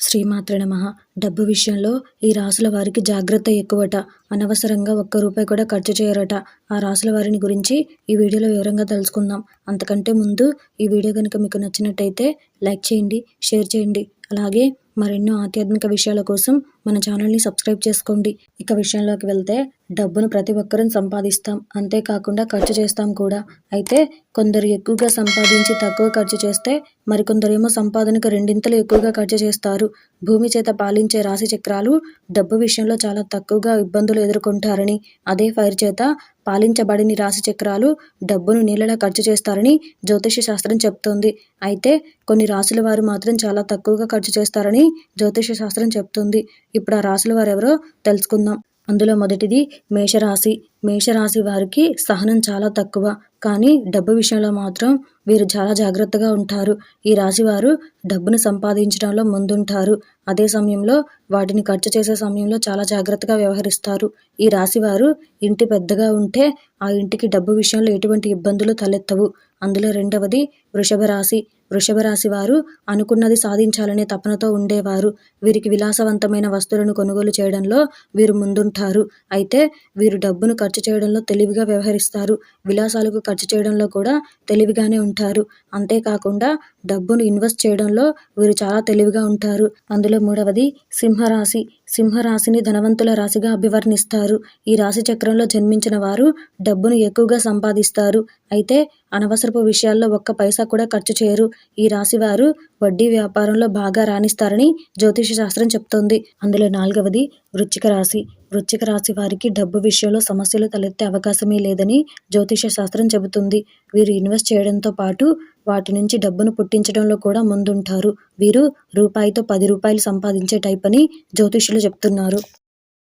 శ్రీమాత్ర నమ. డబ్బు విషయంలో ఈ రాసుల వారికి జాగ్రత్త ఎక్కువట. అనవసరంగా ఒక్క రూపాయి కూడా ఖర్చు చేయరట. ఆ రాసుల వారిని గురించి ఈ వీడియోలో వివరంగా తెలుసుకుందాం. అంతకంటే ముందు ఈ వీడియో కనుక మీకు నచ్చినట్టయితే లైక్ చేయండి షేర్ చేయండి. అలాగే మరెన్నో ఆధ్యాత్మిక విషయాల కోసం మన ఛానల్ని సబ్స్క్రైబ్ చేసుకోండి. ఇక విషయంలోకి వెళ్తే డబ్బును ప్రతి ఒక్కరూ సంపాదిస్తాం. అంతేకాకుండా ఖర్చు చేస్తాం కూడా. అయితే కొందరు ఎక్కువగా సంపాదించి తక్కువ ఖర్చు చేస్తే మరికొందరేమో సంపాదనకు రెండింతలు ఎక్కువగా ఖర్చు చేస్తారు. భూమి చేత పాలించే రాశి చక్రాలు డబ్బు విషయంలో చాలా తక్కువగా ఇబ్బందులు ఎదుర్కొంటారని అదే ఫైర్ చేత పాలించబడిన రాశి చక్రాలు డబ్బును నీళ్ళలా ఖర్చు చేస్తారని జ్యోతిష శాస్త్రం చెప్తోంది. అయితే కొన్ని రాసుల వారు మాత్రం చాలా తక్కువగా ఖర్చు చేస్తారని జ్యోతిష శాస్త్రం చెప్తుంది. ఇప్పుడు ఆ రాసుల వారు ఎవరో తెలుసుకుందాం. అందులో మొదటిది మేషరాశి. మేషరాశి వారికి సహనం చాలా తక్కువ. కానీ డబ్బు విషయంలో మాత్రం వీరు చాలా జాగ్రత్తగా ఉంటారు. ఈ రాశి వారు డబ్బును సంపాదించడంలో ముందుంటారు. అదే సమయంలో వాటిని ఖర్చు చేసే సమయంలో చాలా జాగ్రత్తగా వ్యవహరిస్తారు. ఈ రాశి వారు ఇంటి పెద్దగా ఉంటే ఆ ఇంటికి డబ్బు విషయంలో ఎటువంటి ఇబ్బందులు తలెత్తవు. అందులో రెండవది వృషభ రాశి. వృషభ రాశి వారు అనుకున్నది సాధించాలనే తపనతో ఉండేవారు. వీరికి విలాసవంతమైన వస్తువులను కొనుగోలు చేయడంలో వీరు ముందుంటారు. అయితే వీరు డబ్బును ఖర్చు ఖర్చు చేయడంలో తెలివిగా వ్యవహరిస్తారు. విలాసాలకు ఖర్చు చేయడంలో కూడా తెలివిగానే ఉంటారు. అంతేకాకుండా డబ్బును ఇన్వెస్ట్ చేయడంలో వీరు చాలా తెలివిగా ఉంటారు. అందులో మూడవది సింహరాశి. సింహరాశిని ధనవంతుల రాశిగా అభివర్ణిస్తారు. ఈ రాశి చక్రంలో జన్మించిన వారు డబ్బును ఎక్కువగా సంపాదిస్తారు. అయితే అనవసరపు విషయాల్లో ఒక్క పైసా కూడా ఖర్చు చేయరు. ఈ రాశి వారు వడ్డీ వ్యాపారంలో బాగా రాణిస్తారని జ్యోతిష శాస్త్రం చెప్తోంది. అందులో నాలుగవది వృచ్చిక రాశి. వృచ్చిక రాశి వారికి డబ్బు విషయంలో సమస్యలు తలెత్తే అవకాశమే లేదని జ్యోతిష శాస్త్రం చెబుతుంది. వీరు ఇన్వెస్ట్ చేయడంతో పాటు వాటి నుంచి డబ్బును పుట్టించడంలో కూడా ముందుంటారు. వీరు రూపాయితో పది రూపాయలు సంపాదించే టైప్ అని జ్యోతిషులు చెప్తున్నారు.